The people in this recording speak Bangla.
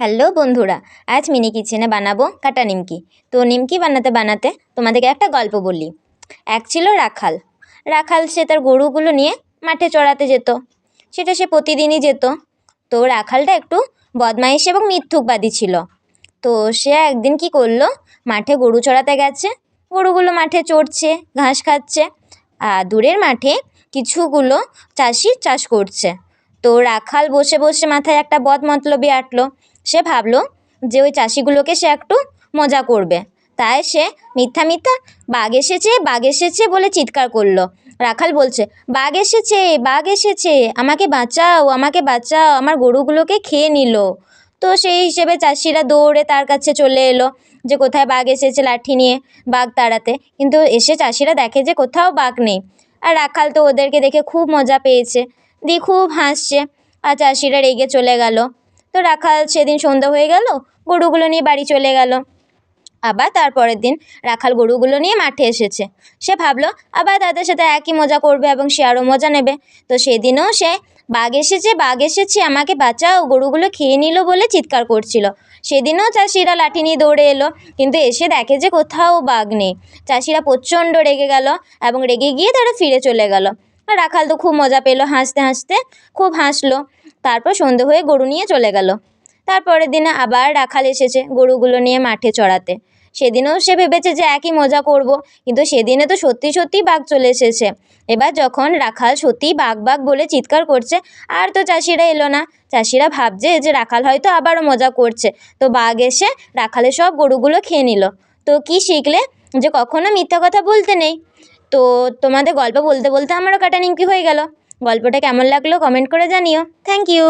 হ্যালো বন্ধুরা, আজ মিনি কিচেনে বানাবো কাটা নিমকি। তো নিমকি বানাতে বানাতে তোমাদেরকে একটা গল্প বলি। এক ছিল রাখাল। রাখাল সে তার গরুগুলো নিয়ে মাঠে চড়াতে যেত। সেটা সে প্রতিদিনই যেত। তো রাখালটা একটু বদমাইশ এবং মিথ্যুকবাদী ছিল। তো সে একদিন কি করল, মাঠে গরু চড়াতে গেছে। গরুগুলো মাঠে চড়ছে, ঘাস খাচ্ছে। আর দূরের মাঠে কিছুগুলো চাষি চাষ করছে। তো রাখাল বসে বসে মাথায় একটা বদ মতলবি আঁটলো। সে ভাবলো যে ওই চাষিগুলোকে সে একটু মজা করবে। তাই সে মিথ্যা মিথ্যা বাঘ এসেছে বাঘ এসেছে বলে চিৎকার করল। রাখাল বলছে, বাঘ এসেছে বাঘ এসেছে, আমাকে বাঁচাও আমাকে বাঁচাও, আমার গরুগুলোকে খেয়ে নিল। তো সেই হিসেবে চাষিরা দৌড়ে তার কাছে চলে এলো যে কোথায় বাঘ এসেছে লাঠি নিয়ে, বাঘ তাড়াতে। কিন্তু এসে চাষিরা দেখে যে কোথাও বাঘ নেই। আর রাখাল তো ওদেরকে দেখে খুব মজা পেয়েছে। দিয়ে খুব হাসছে। আর চাষিরা রেগে চলে গেল। তো রাখাল সেদিন সন্ধ্যা হয়ে গেল, গরুগুলো নিয়ে বাড়ি চলে গেল। আবার তারপরের দিন রাখাল গরুগুলো নিয়ে মাঠে এসেছে। সে ভাবলো, আবার তাদের সাথে একই মজা করবে এবং সে আরও মজা নেবে। তো সেদিনও সে, বাঘ এসেছে বাঘ এসেছে, আমাকে বাঁচাও, গরুগুলো খেয়ে নিল বলে চিৎকার করছিল। সেদিনও চাষিরা লাঠি নিয়ে দৌড়ে এলো, কিন্তু এসে দেখে যে কোথাও বাঘ নেই। চাষিরা প্রচণ্ড রেগে গেল এবং রেগে গিয়ে তারা ফিরে চলে গেল। রাখাল তো খুব মজা পেল, হাসতে হাসতে খুব হাসলো। তারপর সন্ধে হয়ে গরু নিয়ে চলে গেল। তারপরের দিনে আবার রাখাল এসেছে গরুগুলো নিয়ে মাঠে চড়াতে। সেদিনও সে ভেবেছে যে একই মজা করব, কিন্তু সেদিনে তো সত্যি সত্যি বাঘ চলে এসেছে। এবার যখন রাখাল সত্যিই বাঘ বাঘ বলে চিৎকার করছে, আর তো চাষিরা এলো না। চাষিরা ভাবছে যে রাখাল হয়তো আবারও মজা করছে। তো বাঘ এসে রাখালের সব গরুগুলো খেয়ে নিল। তো কি শিখলে? যে কখনো মিথ্যা কথা বলতে নেই। তো তোমাদের গল্প বলতে বলতে আমারও কাটা নিমকি হয়ে গেল। গল্পটা কেমন লাগল কমেন্ট করে জানিও। Thank you